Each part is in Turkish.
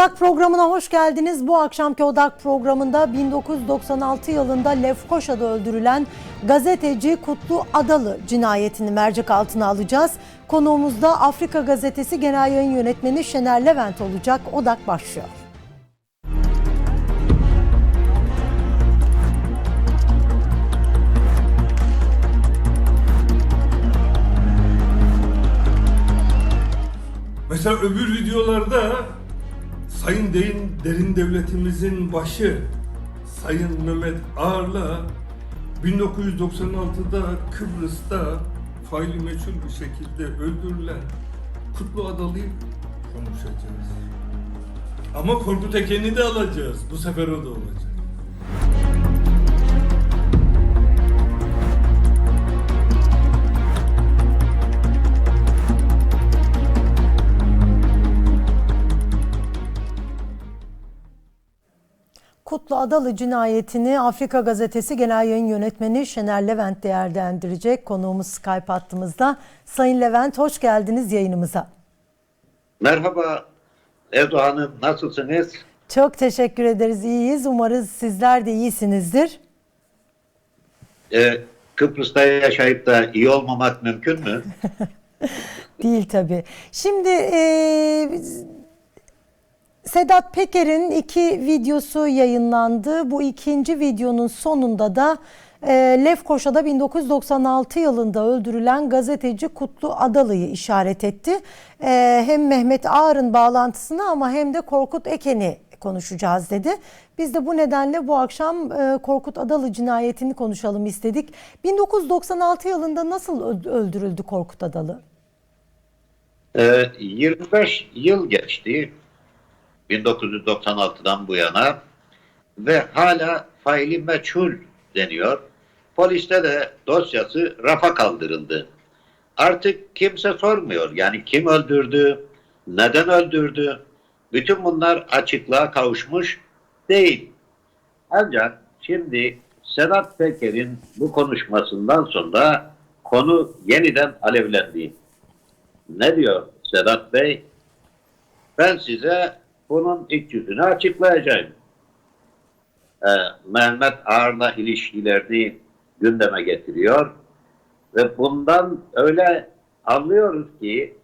Odak programına hoş geldiniz. Bu akşamki Odak programında 1996 yılında Lefkoşa'da öldürülen gazeteci Kutlu Adalı cinayetini mercek altına alacağız. Konuğumuz da Afrika Gazetesi Genel Yayın Yönetmeni Şener Levent olacak. Odak başlıyor. Mesela öbür videolarda Sayın Derin, Derin Devletimizin başı Sayın Mehmet Ağar'la 1996'da Kıbrıs'ta faili meçhul bir şekilde öldürülen Kutlu Adalı'yı konuşacağız. Ama Korkut Eken'i de alacağız. Bu sefer o da olacak. Kutlu Adalı cinayetini Afrika Gazetesi Genel Yayın Yönetmeni Şener Levent değerlendirecek. Konuğumuz Skype hattımızda. Sayın Levent hoş geldiniz yayınımıza. Merhaba Erdoğan'ım nasılsınız? Çok teşekkür ederiz. İyiyiz. Umarız sizler de iyisinizdir. Ee, Kıbrıs'ta yaşayıp da iyi olmamak mümkün mü? Değil tabii. Şimdi e, Sedat Peker'in iki videosu yayınlandı. Bu ikinci videonun sonunda da e, Lefkoşa'da 1996 yılında öldürülen gazeteci Kutlu Adalı'yı işaret etti. E, hem Mehmet Ağar'ın bağlantısını ama hem de Korkut Eken'i konuşacağız dedi. Biz de bu nedenle bu akşam e, Korkut Adalı cinayetini konuşalım istedik. 1996 yılında nasıl öldürüldü Korkut Adalı? Ee, 25 yıl geçti 1996'dan bu yana ve hala faili meçhul deniyor. Poliste de dosyası rafa kaldırıldı. Artık kimse sormuyor. Yani kim öldürdü, neden öldürdü? Bütün bunlar açıklığa kavuşmuş değil. Ancak şimdi Sedat Peker'in bu konuşmasından sonra konu yeniden alevlendi. Ne diyor Sedat Bey? Ben size bunun iç yüzünü açıklayacağım. Ee, Mehmet Ağar'la ilişkilerini gündeme getiriyor. Ve bundan öyle anlıyoruz ki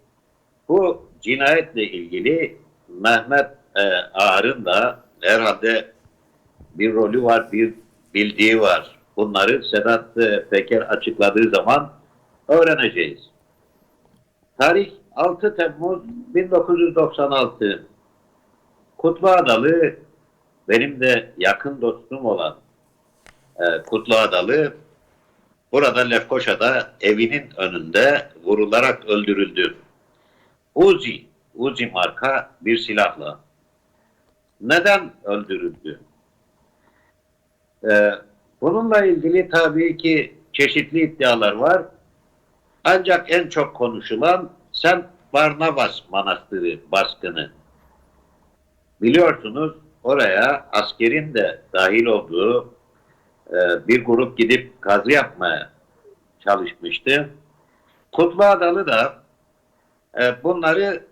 bu cinayetle ilgili Mehmet e, Ağar'ın da herhalde bir rolü var, bir bildiği var. Bunları Sedat e, Peker açıkladığı zaman öğreneceğiz. Tarih 6 Temmuz 1996. Kutlu Adalı benim de yakın dostum olan e, Kutlu Adalı burada Lefkoşa'da evinin önünde vurularak öldürüldü. Uzi, Uzi marka bir silahla. Neden öldürüldü? E, bununla ilgili tabii ki çeşitli iddialar var. Ancak en çok konuşulan Sent Barnabas Manastırı baskını. Biliyorsunuz oraya askerin de dahil olduğu e, bir grup gidip kazı yapmaya çalışmıştı. Kutlu Adalı da e, bunları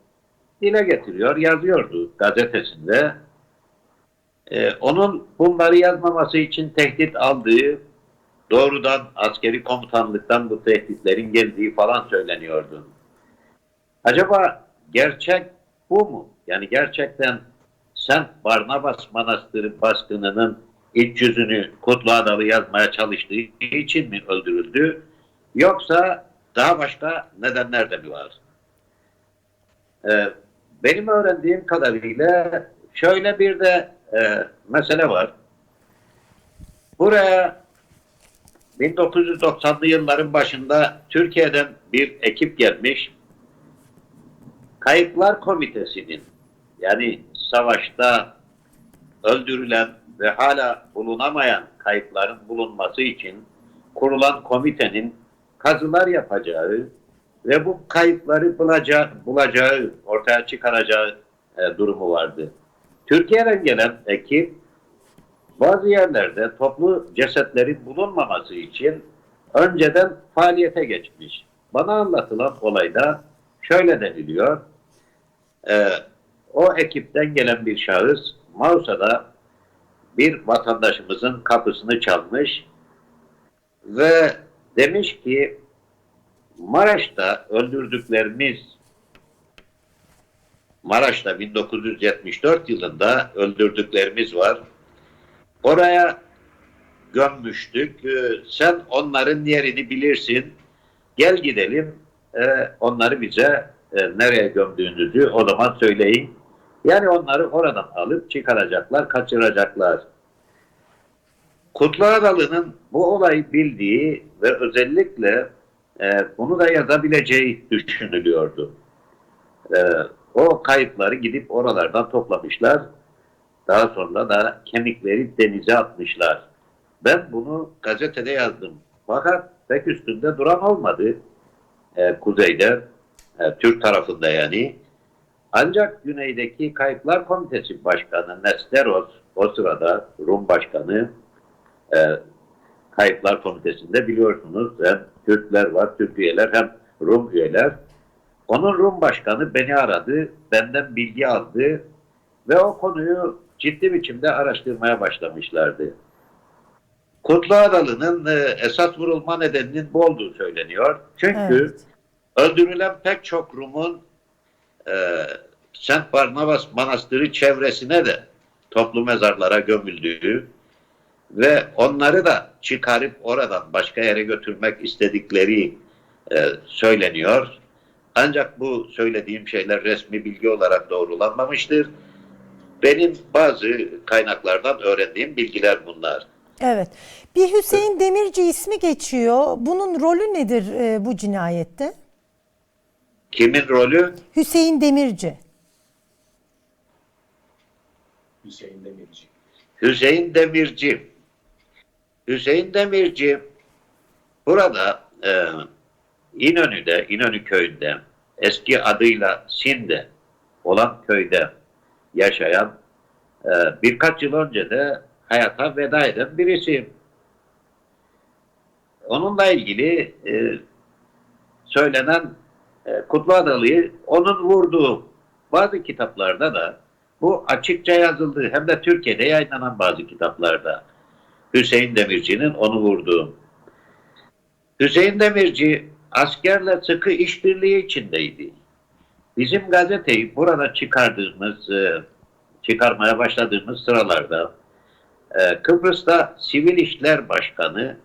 dile getiriyor, yazıyordu gazetesinde. E, onun bunları yazmaması için tehdit aldığı, doğrudan askeri komutanlıktan bu tehditlerin geldiği falan söyleniyordu. Acaba gerçek bu mu? Yani gerçekten Sent Barnabas Manastırı baskınının iç yüzünü Kutlu Adalı yazmaya çalıştığı için mi öldürüldü? Yoksa daha başka nedenler de mi var? Ee, benim öğrendiğim kadarıyla şöyle bir de e, mesele var. Buraya 1990'lı yılların başında Türkiye'den bir ekip gelmiş. Kayıplar Komitesi'nin yani savaşta öldürülen ve hala bulunamayan kayıpların bulunması için kurulan komitenin kazılar yapacağı ve bu kayıpları bulacağı, bulacağı ortaya çıkaracağı e, durumu vardı. Türkiye'den gelen ekip bazı yerlerde toplu cesetlerin bulunmaması için önceden faaliyete geçmiş. Bana anlatılan olayda şöyle deniliyor. Ee, o ekipten gelen bir şahıs Mausa'da bir vatandaşımızın kapısını çalmış ve demiş ki Maraş'ta öldürdüklerimiz Maraş'ta 1974 yılında öldürdüklerimiz var. Oraya gömmüştük. Ee, Sen onların yerini bilirsin. Gel gidelim. Ee, Onları bize e, nereye gömdüğünüzü o zaman söyleyin. Yani onları oradan alıp çıkaracaklar, kaçıracaklar. Kutlu Adalı'nın bu olayı bildiği ve özellikle e, bunu da yazabileceği düşünülüyordu. E, o kayıpları gidip oralardan toplamışlar. Daha sonra da kemikleri denize atmışlar. Ben bunu gazetede yazdım. Fakat pek üstünde duran olmadı. E, kuzeyde, e, Türk tarafında yani. Ancak güneydeki Kayıplar Komitesi Başkanı Nesteros, o sırada Rum Başkanı, e, Kayıplar Komitesi'nde biliyorsunuz hem Türkler var, Türk üyeler hem Rum üyeler. Onun Rum Başkanı beni aradı, benden bilgi aldı ve o konuyu ciddi biçimde araştırmaya başlamışlardı. Kutlu Adalı'nın e, esas vurulma nedeninin bu olduğu söyleniyor. Çünkü Evet. öldürülen pek çok Rum'un e, Sent Barnabas Manastırı çevresine de toplu mezarlara gömüldüğü ve onları da çıkarıp oradan başka yere götürmek istedikleri e, söyleniyor. Ancak bu söylediğim şeyler resmi bilgi olarak doğrulanmamıştır. Benim bazı kaynaklardan öğrendiğim bilgiler bunlar. Evet. Bir Hüseyin Demirci ismi geçiyor. Bunun rolü nedir e, bu cinayette? Kimin rolü? Hüseyin Demirci. Hüseyin Demirci. Hüseyin Demirci. Hüseyin Demirci burada e, İnönü'de, İnönü köyünde eski adıyla Sinde olan köyde yaşayan e, birkaç yıl önce de hayata veda eden birisi. Onunla ilgili e, söylenen e, Kutlu Adalı'yı onun vurduğu bazı kitaplarda da bu açıkça yazıldı. Hem de Türkiye'de yayınlanan bazı kitaplarda. Hüseyin Demirci'nin onu vurduğu. Hüseyin Demirci askerle sıkı işbirliği içindeydi. Bizim gazeteyi burada çıkardığımız, e, çıkarmaya başladığımız sıralarda e, Kıbrıs'ta Sivil İşler Başkanı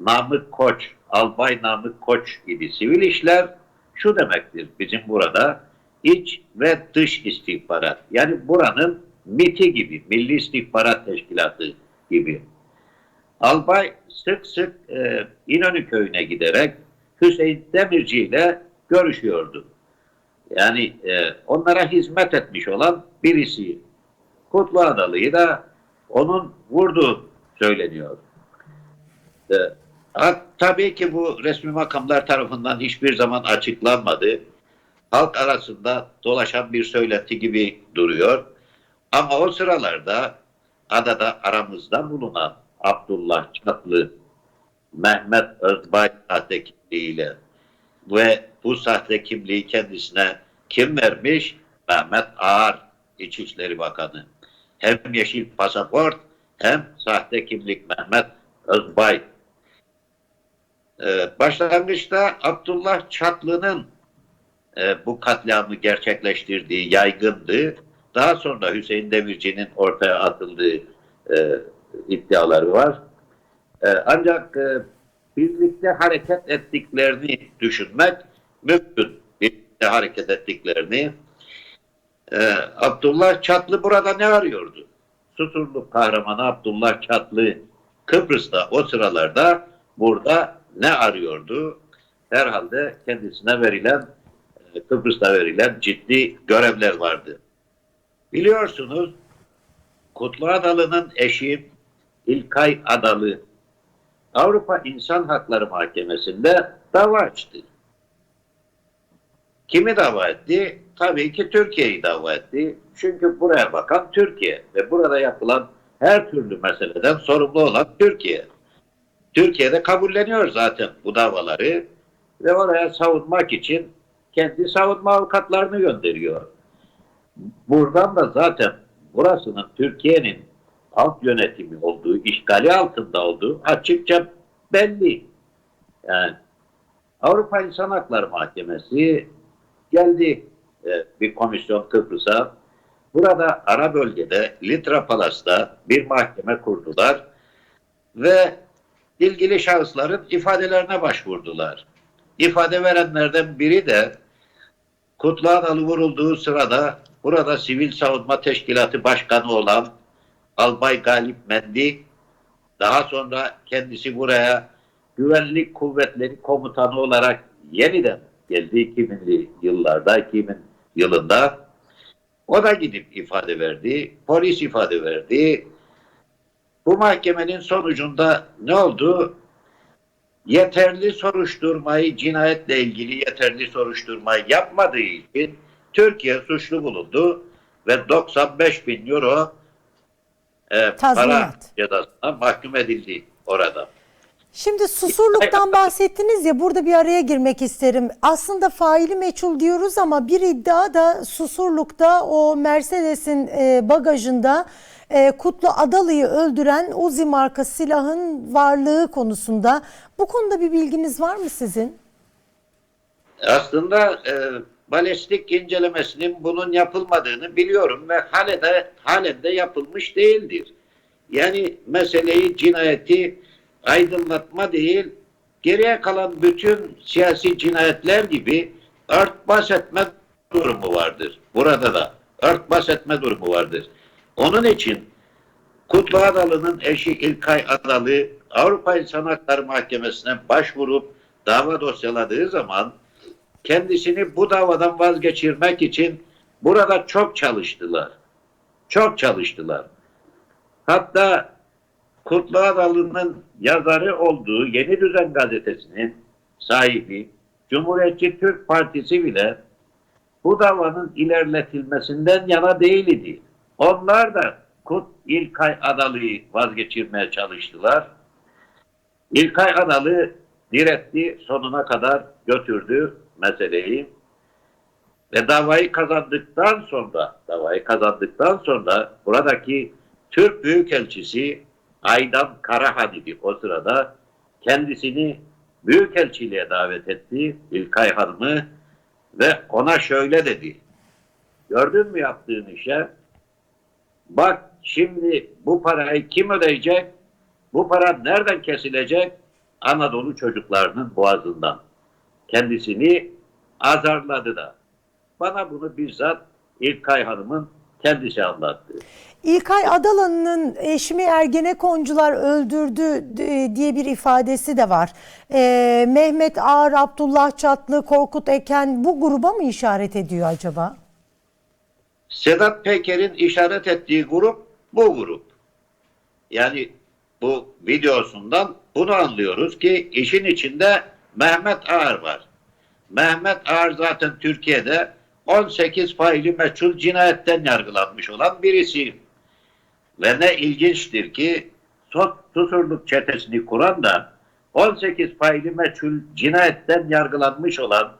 Namık Koç, Albay Namık Koç idi. Sivil işler şu demektir bizim burada iç ve dış istihbarat. Yani buranın MIT'i gibi, Milli İstihbarat Teşkilatı gibi. Albay sık sık e, İnönü köyüne giderek Hüseyin Demirci ile görüşüyordu. Yani e, onlara hizmet etmiş olan birisi. Kutlu Adalı'yı da onun vurduğu söyleniyor. E, tabii ki bu resmi makamlar tarafından hiçbir zaman açıklanmadı. Halk arasında dolaşan bir söylenti gibi duruyor. Ama o sıralarda adada aramızda bulunan Abdullah Çatlı, Mehmet Özbay sahte kimliğiyle ve bu sahte kimliği kendisine kim vermiş? Mehmet Ağar, İçişleri Bakanı. Hem yeşil pasaport hem sahte kimlik Mehmet Özbay. Ee, başlangıçta Abdullah Çatlı'nın e, bu katliamı gerçekleştirdiği yaygındı. Daha sonra Hüseyin Demirci'nin ortaya atıldığı e, iddiaları var. E, ancak birlikte hareket ettiklerini düşünmek mümkün. Birlikte hareket ettiklerini. Abdullah Çatlı burada ne arıyordu? Susurluk kahramanı Abdullah Çatlı Kıbrıs'ta o sıralarda burada ne arıyordu? Herhalde kendisine verilen e, Kıbrıs'ta verilen ciddi görevler vardı. Biliyorsunuz Kutlu Adalı'nın eşi İlkay Adalı Avrupa İnsan Hakları Mahkemesi'nde dava açtı. Kimi dava etti? Tabii ki Türkiye'yi dava etti. Çünkü buraya bakan Türkiye ve burada yapılan her türlü meseleden sorumlu olan Türkiye. Türkiye'de kabulleniyor zaten bu davaları ve oraya savunmak için kendi savunma avukatlarını gönderiyor. Buradan da zaten burasının Türkiye'nin halk yönetimi olduğu, işgali altında olduğu açıkça belli. Yani Avrupa İnsan Hakları Mahkemesi geldi e, bir komisyon Kıbrıs'a. Burada ara bölgede Litra Palas'ta bir mahkeme kurdular ve ilgili şahısların ifadelerine başvurdular. İfade verenlerden biri de Kutlu Adalı vurulduğu sırada burada Sivil Savunma Teşkilatı Başkanı olan Albay Galip Mendi daha sonra kendisi buraya Güvenlik Kuvvetleri Komutanı olarak yeniden geldi 2000'li yıllarda, 2000 yılında. O da gidip ifade verdi, polis ifade verdi. Bu mahkemenin sonucunda ne oldu? Yeterli soruşturmayı, cinayetle ilgili yeterli soruşturmayı yapmadığı için Türkiye suçlu bulundu ve 95 bin euro e, para cezasına mahkum edildi orada. Şimdi susurluktan bahsettiniz ya burada bir araya girmek isterim. Aslında faili meçhul diyoruz ama bir iddia da Susurluk'ta o Mercedes'in e, bagajında e, Kutlu Adalı'yı öldüren Uzi marka silahın varlığı konusunda. Bu konuda bir bilginiz var mı sizin? Aslında e, balistik incelemesinin bunun yapılmadığını biliyorum ve halen de yapılmış değildir. Yani meseleyi cinayeti aydınlatma değil, geriye kalan bütün siyasi cinayetler gibi örtbas etme durumu vardır. Burada da örtbas etme durumu vardır. Onun için Kutlu Adalı'nın eşi İlkay Adalı Avrupa İnsan Hakları Mahkemesi'ne başvurup dava dosyaladığı zaman kendisini bu davadan vazgeçirmek için burada çok çalıştılar. Çok çalıştılar. Hatta Kutlu Adalı'nın yazarı olduğu Yeni Düzen gazetesinin sahibi Cumhuriyetçi Türk Partisi bile bu davanın ilerletilmesinden yana değildi. Onlar da Kut İlkay Adalı'yı vazgeçirmeye çalıştılar. İlkay Adalı diretti, sonuna kadar götürdü meseleyi. Ve davayı kazandıktan sonra, davayı kazandıktan sonra buradaki Türk Büyükelçisi Aydan Karahan idi o sırada. Kendisini Büyükelçiliğe davet etti İlkay Hanım'ı ve ona şöyle dedi. Gördün mü yaptığın işe? Bak şimdi bu parayı kim ödeyecek? Bu para nereden kesilecek? Anadolu çocuklarının boğazından. Kendisini azarladı da. Bana bunu bizzat İlkay Hanım'ın kendisi anlattı. İlkay Adalı'nın eşimi Ergenekoncular öldürdü e, diye bir ifadesi de var. E, Mehmet Ağar, Abdullah Çatlı, Korkut Eken bu gruba mı işaret ediyor acaba? Sedat Peker'in işaret ettiği grup bu grup. Yani bu videosundan bunu anlıyoruz ki işin içinde Mehmet Ağar var. Mehmet Ağar zaten Türkiye'de 18 faili meçhul cinayetten yargılanmış olan birisi. Ve ne ilginçtir ki Susurluk çetesini kuran da 18 faili meçhul cinayetten yargılanmış olan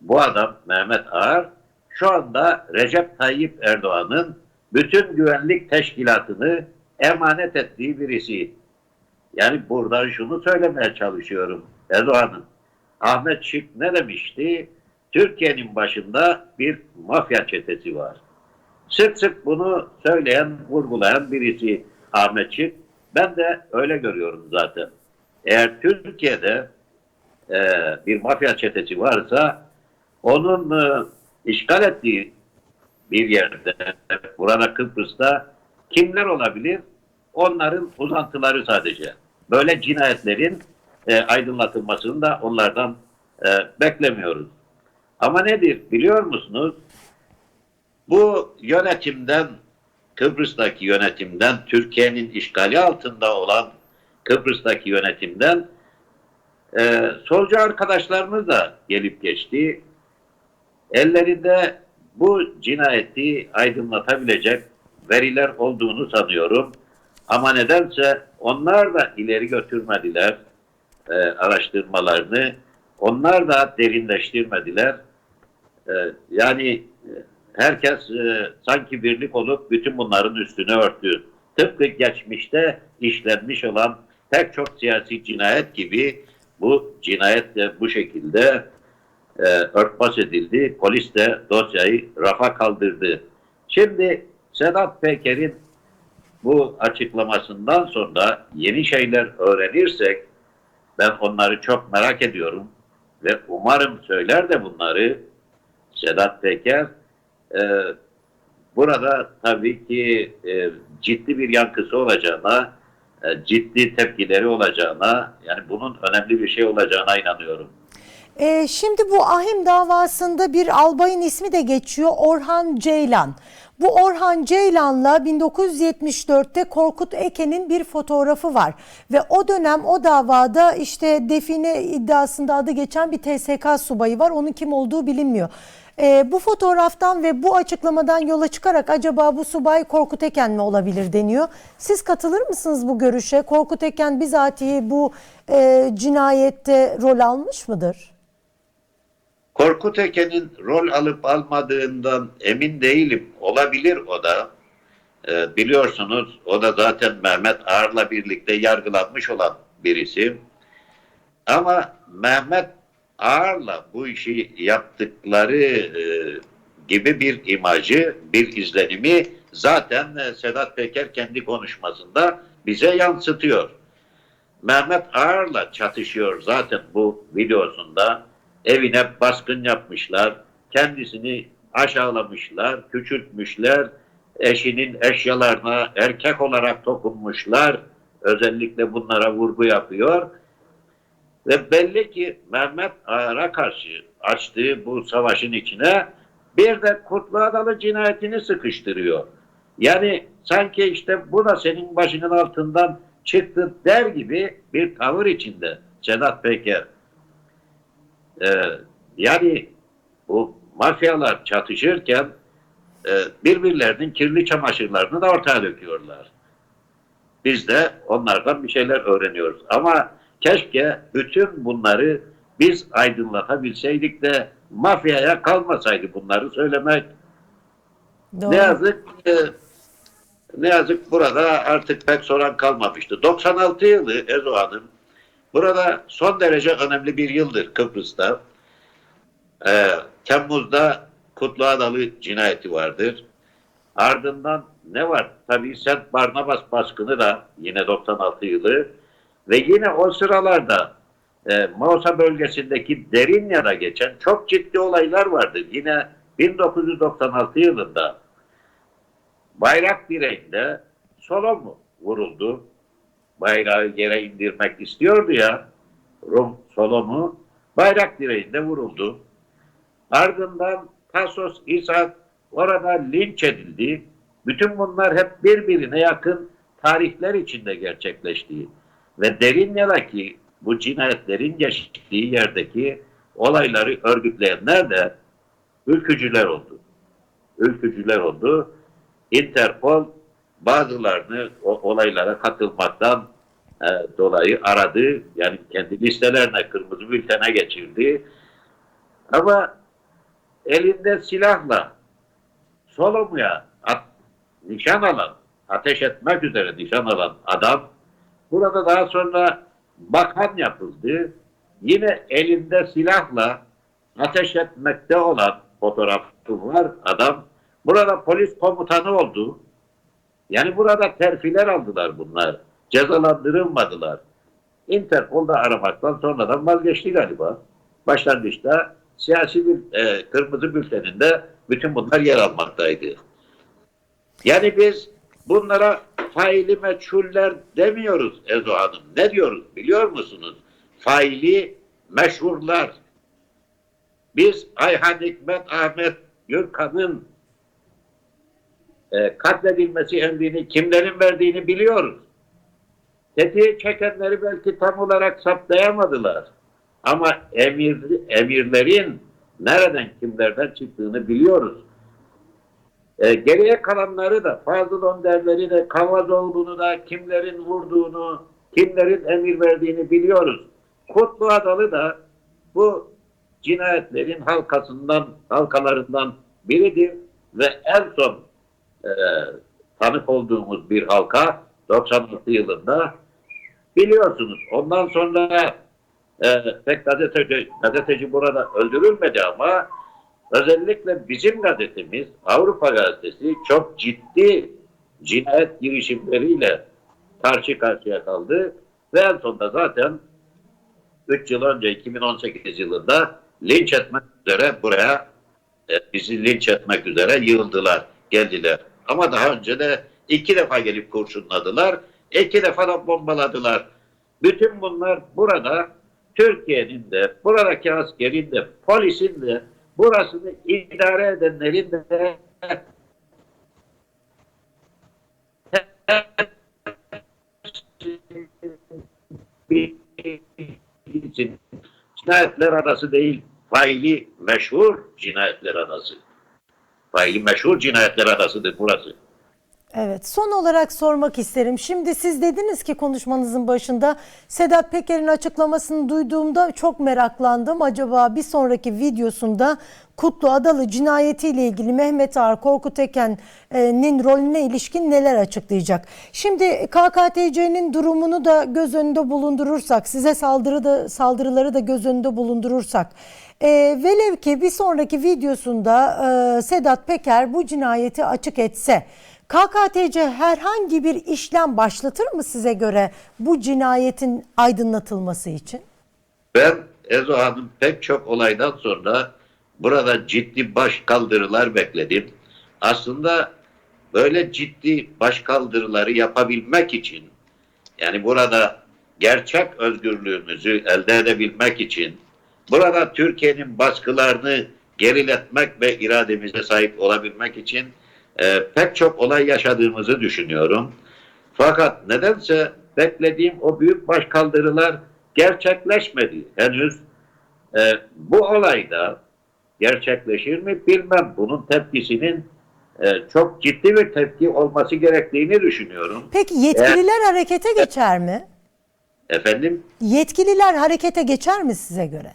bu adam Mehmet Ağar şu anda Recep Tayyip Erdoğan'ın bütün güvenlik teşkilatını emanet ettiği birisi. Yani buradan şunu söylemeye çalışıyorum Erdoğan'ın. Ahmet Şık ne demişti? Türkiye'nin başında bir mafya çetesi var. Sık sık bunu söyleyen, vurgulayan birisi Ahmet Şık. Ben de öyle görüyorum zaten. Eğer Türkiye'de e, bir mafya çetesi varsa onun e, işgal ettiği bir yerde, burada Kıbrıs'ta kimler olabilir? Onların uzantıları sadece. Böyle cinayetlerin e, aydınlatılmasını da onlardan e, beklemiyoruz. Ama nedir biliyor musunuz? Bu yönetimden, Kıbrıs'taki yönetimden, Türkiye'nin işgali altında olan Kıbrıs'taki yönetimden e, solcu arkadaşlarımız da gelip geçti. Ellerinde bu cinayeti aydınlatabilecek veriler olduğunu sanıyorum. Ama nedense onlar da ileri götürmediler e, araştırmalarını. Onlar da derinleştirmediler. E, yani e, herkes e, sanki birlik olup bütün bunların üstünü örttü. Tıpkı geçmişte işlenmiş olan pek çok siyasi cinayet gibi bu cinayet de bu şekilde e, örtbas edildi. Polis de dosyayı rafa kaldırdı. Şimdi Sedat Peker'in bu açıklamasından sonra yeni şeyler öğrenirsek ben onları çok merak ediyorum ve umarım söyler de bunları Sedat Peker. E, burada tabii ki e, ciddi bir yankısı olacağına, e, ciddi tepkileri olacağına, yani bunun önemli bir şey olacağına inanıyorum. Ee, şimdi bu ahim davasında bir albayın ismi de geçiyor Orhan Ceylan. Bu Orhan Ceylan'la 1974'te Korkut Eken'in bir fotoğrafı var. Ve o dönem o davada işte define iddiasında adı geçen bir TSK subayı var. Onun kim olduğu bilinmiyor. Ee, bu fotoğraftan ve bu açıklamadan yola çıkarak acaba bu subay Korkut Eken mi olabilir deniyor. Siz katılır mısınız bu görüşe? Korkut Eken bizatihi bu e, cinayette rol almış mıdır? Korkut Eken'in rol alıp almadığından emin değilim. Olabilir o da. Ee, biliyorsunuz o da zaten Mehmet Ağar'la birlikte yargılanmış olan birisi. Ama Mehmet Ağar'la bu işi yaptıkları e, gibi bir imajı, bir izlenimi zaten e, Sedat Peker kendi konuşmasında bize yansıtıyor. Mehmet Ağar'la çatışıyor zaten bu videosunda. Evine baskın yapmışlar. Kendisini aşağılamışlar, küçültmüşler. Eşinin eşyalarına erkek olarak dokunmuşlar. Özellikle bunlara vurgu yapıyor. Ve belli ki Mehmet Ağar'a karşı açtığı bu savaşın içine bir de Kutlu Adalı cinayetini sıkıştırıyor. Yani sanki işte bu da senin başının altından çıktı der gibi bir tavır içinde Sedat Peker. Ee, yani bu mafyalar çatışırken e, birbirlerinin kirli çamaşırlarını da ortaya döküyorlar. Biz de onlardan bir şeyler öğreniyoruz. Ama keşke bütün bunları biz aydınlatabilseydik de mafyaya kalmasaydı bunları söylemek. Doğru. Ne yazık ki ne yazık burada artık pek soran kalmamıştı. 96 yılı Ezo Hanım burada son derece önemli bir yıldır Kıbrıs'ta. Ee, Temmuz'da Kutlu Adalı cinayeti vardır. Ardından ne var? Tabii Sent Barnabas baskını da yine 96 yılı ve yine o sıralarda e, Mausa bölgesindeki Derinya'da geçen çok ciddi olaylar vardır. Yine 1996 yılında bayrak direğinde Solomon vuruldu. Bayrağı yere indirmek istiyordu ya Rum Solomon bayrak direğinde vuruldu. Ardından Tasos İshak orada linç edildi. Bütün bunlar hep birbirine yakın tarihler içinde gerçekleşti. Ve Derinya'daki bu cinayetlerin geçtiği yerdeki olayları örgütleyenler de ülkücüler oldu. Ülkücüler oldu. Interpol bazılarını o olaylara katılmaktan e, dolayı aradı. Yani kendi listelerine kırmızı bültene geçirdi. Ama elinde silahla Solomu'ya at- nişan alan, ateş etmek üzere nişan alan adam burada daha sonra bakan yapıldı. Yine elinde silahla ateş etmekte olan fotoğrafı var adam. Burada polis komutanı oldu. Yani burada terfiler aldılar bunlar. Cezalandırılmadılar. Interpol'da aramaktan sonradan vazgeçti galiba. Başlangıçta siyasi bir e, kırmızı bülteninde bütün bunlar yer almaktaydı. Yani biz bunlara faili meçhuller demiyoruz Ezo Hanım. Ne diyoruz biliyor musunuz? Faili meşhurlar. Biz Ayhan Hikmet Ahmet Gürkan'ın e, katledilmesi emrini kimlerin verdiğini biliyoruz. Tetiği çekenleri belki tam olarak saptayamadılar. Ama emir, emirlerin nereden kimlerden çıktığını biliyoruz. E, geriye kalanları da Fazıl Önderleri de Kavazoğlu'nu da kimlerin vurduğunu, kimlerin emir verdiğini biliyoruz. Kutlu Adalı da bu cinayetlerin halkasından, halkalarından biridir. ve en son e, tanık olduğumuz bir halka 96 yılında biliyorsunuz. Ondan sonra e, pek gazeteci, gazeteci burada öldürülmedi ama özellikle bizim gazetemiz Avrupa Gazetesi çok ciddi cinayet girişimleriyle karşı karşıya kaldı ve en sonunda zaten 3 yıl önce 2018 yılında linç etmek üzere buraya e, bizi linç etmek üzere yığıldılar, geldiler. Ama daha önce de iki defa gelip kurşunladılar, iki defa da bombaladılar. Bütün bunlar burada Türkiye'nin de, buradaki askerin de, polisin de, burasını idare edenlerin de için cinayetler arası değil, faili meşhur cinayetler arası. Faili meşhur cinayetler arasıdır burası. Evet, son olarak sormak isterim. Şimdi siz dediniz ki konuşmanızın başında Sedat Peker'in açıklamasını duyduğumda çok meraklandım. Acaba bir sonraki videosunda Kutlu Adalı cinayetiyle ilgili Mehmet Ağar Korkut Eken'in rolüne ilişkin neler açıklayacak? Şimdi KKTC'nin durumunu da göz önünde bulundurursak, size saldırı da, saldırıları da göz önünde bulundurursak, e, velev ki bir sonraki videosunda e, Sedat Peker bu cinayeti açık etse, KKTC herhangi bir işlem başlatır mı size göre bu cinayetin aydınlatılması için? Ben Erdoğan'ın pek çok olaydan sonra burada ciddi baş kaldırılar bekledim. Aslında böyle ciddi baş kaldırıları yapabilmek için yani burada gerçek özgürlüğümüzü elde edebilmek için burada Türkiye'nin baskılarını geriletmek ve irademize sahip olabilmek için e, pek çok olay yaşadığımızı düşünüyorum. Fakat nedense beklediğim o büyük başkaldırılar gerçekleşmedi henüz. E, bu olayda gerçekleşir mi bilmem. Bunun tepkisinin e, çok ciddi bir tepki olması gerektiğini düşünüyorum. Peki yetkililer harekete geçer mi? Efendim Yetkililer harekete geçer mi size göre?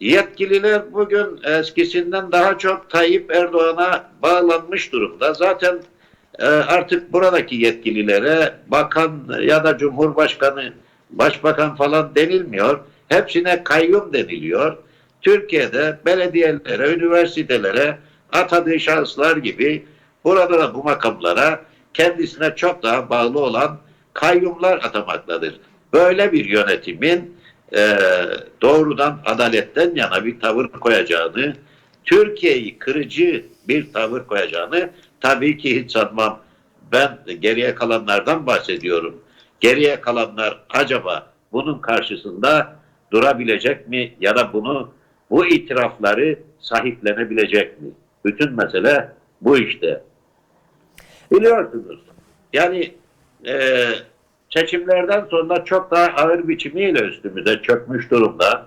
Yetkililer bugün eskisinden daha çok Tayyip Erdoğan'a bağlanmış durumda. Zaten e, artık buradaki yetkililere bakan ya da cumhurbaşkanı, başbakan falan denilmiyor. Hepsine kayyum deniliyor. Türkiye'de belediyelere, üniversitelere atadığı şahıslar gibi burada da bu makamlara kendisine çok daha bağlı olan kayyumlar atamaktadır. Böyle bir yönetimin e, doğrudan adaletten yana bir tavır koyacağını, Türkiye'yi kırıcı bir tavır koyacağını tabii ki hiç sanmam. Ben geriye kalanlardan bahsediyorum. Geriye kalanlar acaba bunun karşısında durabilecek mi ya da bunu bu itirafları sahiplenebilecek mi? Bütün mesele bu işte. Biliyorsunuz. Yani e, seçimlerden sonra çok daha ağır biçimiyle üstümüze çökmüş durumda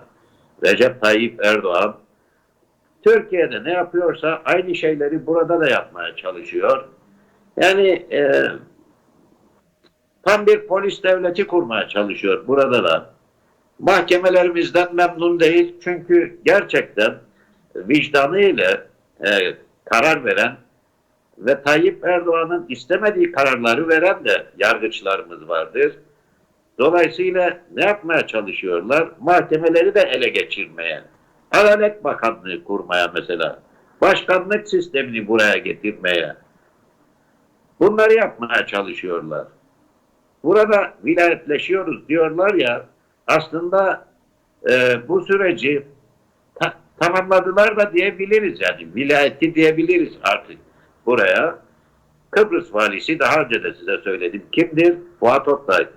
Recep Tayyip Erdoğan. Türkiye'de ne yapıyorsa aynı şeyleri burada da yapmaya çalışıyor. Yani e, tam bir polis devleti kurmaya çalışıyor burada da. Mahkemelerimizden memnun değil çünkü gerçekten vicdanıyla e, karar veren ve Tayyip Erdoğan'ın istemediği kararları veren de yargıçlarımız vardır. Dolayısıyla ne yapmaya çalışıyorlar? Mahkemeleri de ele geçirmeye, Adalet Bakanlığı kurmaya mesela, başkanlık sistemini buraya getirmeye, bunları yapmaya çalışıyorlar. Burada vilayetleşiyoruz diyorlar ya, aslında e, bu süreci ta- tamamladılar da diyebiliriz yani, vilayeti diyebiliriz artık buraya. Kıbrıs valisi daha önce de size söyledim. Kimdir? Fuat Oktay.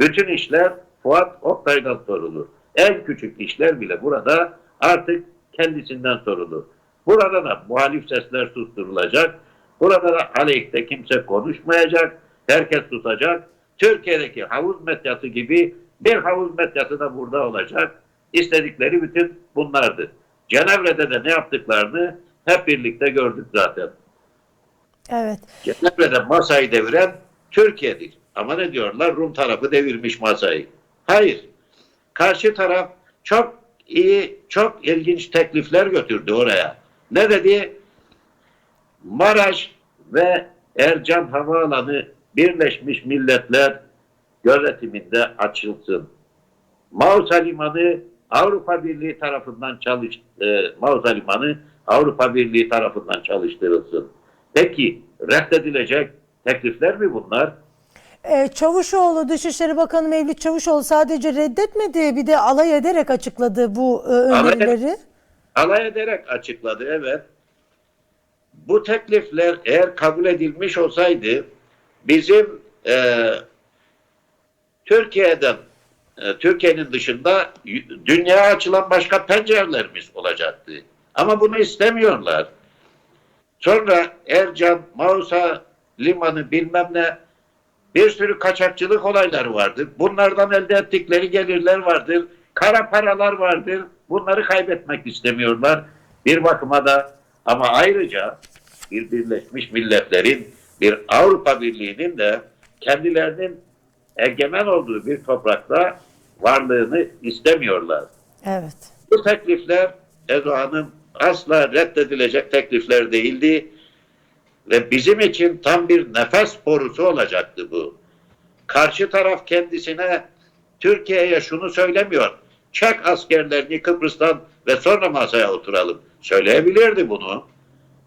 Bütün işler Fuat Oktay'dan sorulur. En küçük işler bile burada artık kendisinden sorulur. Burada da muhalif sesler susturulacak. Burada da aleyhte kimse konuşmayacak. Herkes susacak. Türkiye'deki havuz medyası gibi bir havuz medyası da burada olacak. İstedikleri bütün bunlardı. Cenevre'de de ne yaptıklarını hep birlikte gördük zaten. Evet. Cenevre'de masayı deviren Türkiye'dir. Ama ne diyorlar? Rum tarafı devirmiş masayı. Hayır. Karşı taraf çok iyi, çok ilginç teklifler götürdü oraya. Ne dedi? Maraş ve Ercan Havaalanı Birleşmiş Milletler gözetiminde açılsın. Mausa Limanı Avrupa Birliği tarafından çalış e, Mausa Limanı Avrupa Birliği tarafından çalıştırılsın. Peki reddedilecek teklifler mi bunlar? Ee, Çavuşoğlu, Dışişleri Bakanı Mevlüt Çavuşoğlu sadece reddetmedi bir de alay ederek açıkladı bu e, önerileri. alay ederek açıkladı evet. Bu teklifler eğer kabul edilmiş olsaydı bizim e, Türkiye'den e, Türkiye'nin dışında dünyaya açılan başka pencerelerimiz olacaktı. Ama bunu istemiyorlar. Sonra Ercan, Mausa limanı bilmem ne bir sürü kaçakçılık olayları vardır. Bunlardan elde ettikleri gelirler vardır. Kara paralar vardır. Bunları kaybetmek istemiyorlar. Bir bakıma da ama ayrıca bir Birleşmiş Milletler'in bir Avrupa Birliği'nin de kendilerinin egemen olduğu bir toprakta varlığını istemiyorlar. Evet. Bu teklifler Erdoğan'ın asla reddedilecek teklifler değildi ve bizim için tam bir nefes borusu olacaktı bu. Karşı taraf kendisine Türkiye'ye şunu söylemiyor. Çek askerlerini Kıbrıs'tan ve sonra masaya oturalım. Söyleyebilirdi bunu.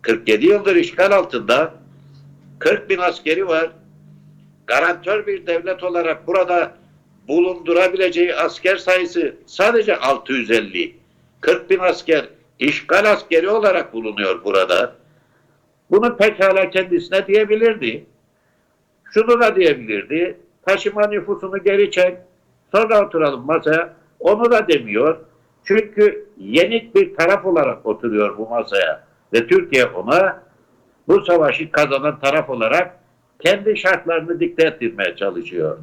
47 yıldır işgal altında 40 bin askeri var. Garantör bir devlet olarak burada bulundurabileceği asker sayısı sadece 650. 40 bin asker işgal askeri olarak bulunuyor burada. Bunu pekala kendisine diyebilirdi. Şunu da diyebilirdi. Taşıma nüfusunu geri çek. Sonra oturalım masaya. Onu da demiyor. Çünkü yenik bir taraf olarak oturuyor bu masaya. Ve Türkiye ona bu savaşı kazanan taraf olarak kendi şartlarını dikte ettirmeye çalışıyor.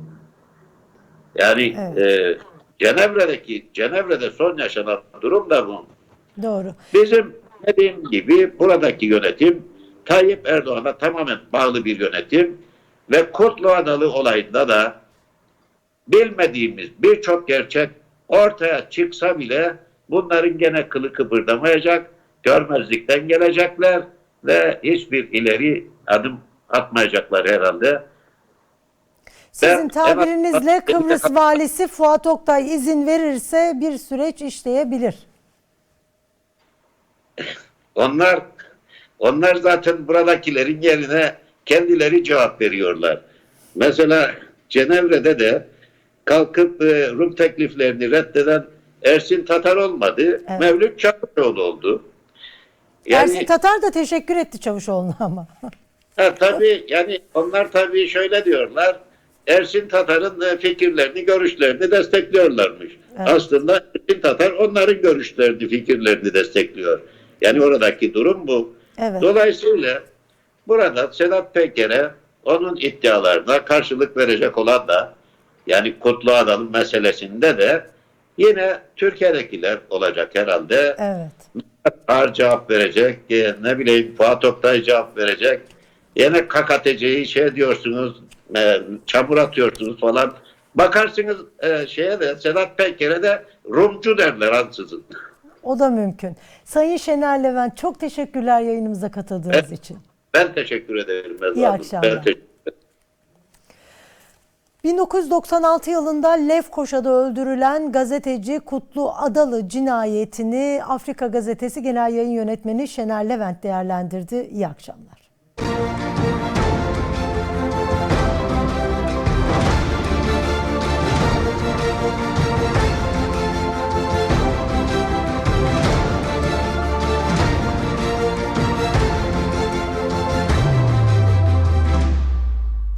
Yani Evet. e, Cenevre'deki Cenevre'de son yaşanan durum da bu. Doğru. Bizim dediğim gibi buradaki yönetim Tayyip Erdoğan'a tamamen bağlı bir yönetim ve Kurtlu Adalı olayında da bilmediğimiz birçok gerçek ortaya çıksa bile bunların gene kılı kıpırdamayacak, görmezlikten gelecekler ve hiçbir ileri adım atmayacaklar herhalde. Sizin Ben- tabirinizle Evet. Kıbrıs valisi Fuat Oktay izin verirse bir süreç işleyebilir. Onlar onlar zaten buradakilerin yerine kendileri cevap veriyorlar. Mesela Cenevre'de de kalkıp e, Rum tekliflerini reddeden Ersin Tatar olmadı. Evet. Mevlüt Çavuşoğlu oldu. Yani Ersin Tatar da teşekkür etti Çavuşoğlu'na ama. ha, tabii yani onlar tabii şöyle diyorlar. Ersin Tatar'ın e, fikirlerini, görüşlerini destekliyorlarmış. Evet. Aslında Ersin Tatar onların görüşlerini, fikirlerini destekliyor. Yani oradaki durum bu. Evet. Dolayısıyla burada Sedat Peker'e onun iddialarına karşılık verecek olan da yani Kutlu Adam'ın meselesinde de yine Türkiye'dekiler olacak herhalde. Evet. Ağır cevap verecek, ne bileyim Fuat Oktay cevap verecek. Yine KKTC'yi şey diyorsunuz, e, çamur atıyorsunuz falan. Bakarsınız e, şeye de Sedat Peker'e de Rumcu derler ansızın. O da mümkün. Sayın Şener Levent çok teşekkürler yayınımıza katıldığınız Evet. için. Ben teşekkür ederim. Ezra İyi akşamlar. Ben teşekkür 1996 yılında Lefkoşa'da öldürülen gazeteci Kutlu Adalı cinayetini Afrika Gazetesi Genel Yayın Yönetmeni Şener Levent değerlendirdi. İyi akşamlar.